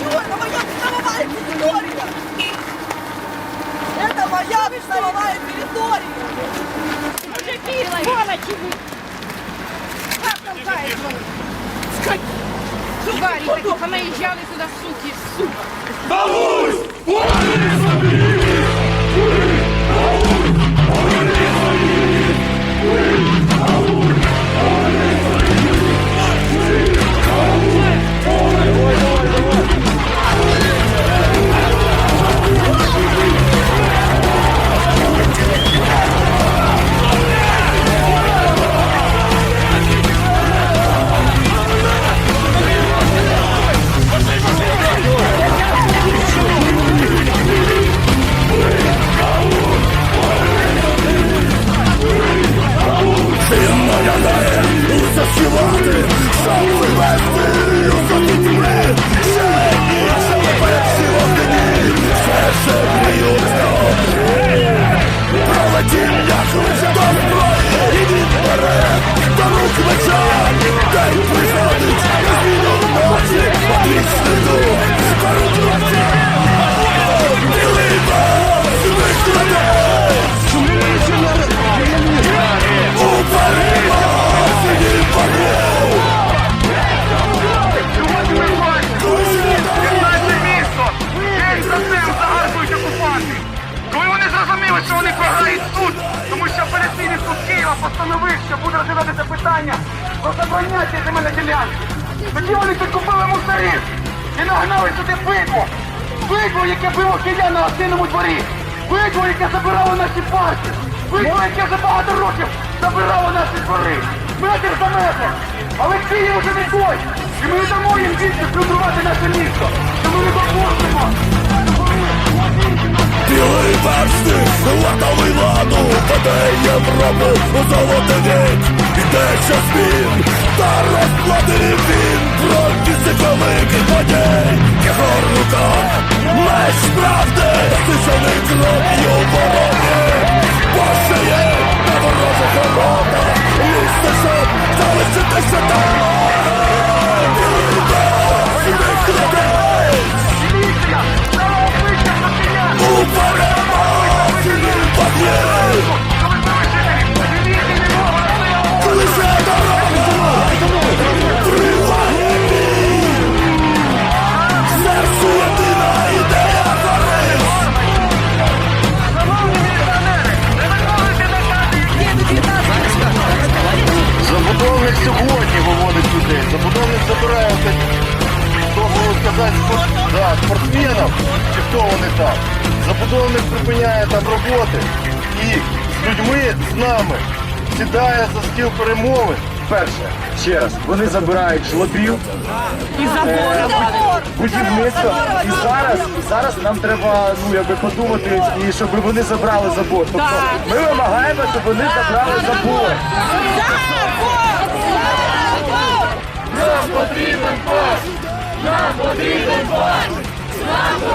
чего? Это моя придомовая территория! Это моя придомовая территория! Мужики, сволочи вы! Как там кается? Сугарі такі понаїжджали сюди, суки, сука. Наше Програють тут, тому що апеляційний суд Києва постановив, що буде розглядатися питання про забороняття земельної ділянки. Тоді вони тут купили мусорів і нагнали сюди бидло. Бидло, яке било киян на гостинному дворі. Бидло, яке забирало наші парки. Бидло, яке вже багато років забирало наші двори. Метр за метр. Але Київ уже не той. І ми не дамо їм більше плюндрувати наше місто. Тому ми допоможемо. Білий вершник, латовий ладу, веде Європу у золотий вік. Іде час змін, та розклади він про місце великих подій. Його рука, меч правди, стишений кров'ю вороги. Пошиє на ворожих воротах, місце, щоб залишитися спорт, да, чи хто вони там. Забудовник припиняє там роботи і з людьми, з нами, сідає за стіл перемови. Перше, ще раз, вони забирають жлобів, І забор. будівництво. І зараз, зараз нам треба ну, якби подумати, і щоб вони забрали забор. Тобто ми вимагаємо, щоб вони забрали забор.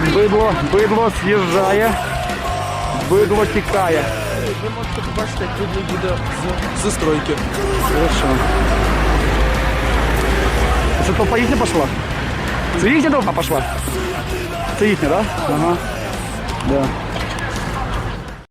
От бидло, бидло з'їжджає, бидло тікає. Ви можете побачити, як видно буде з застройки. Хорошо. Це толпа їхня пішла? Це їхня толпа пішла? Це їхня, так? Да? Ага. Да.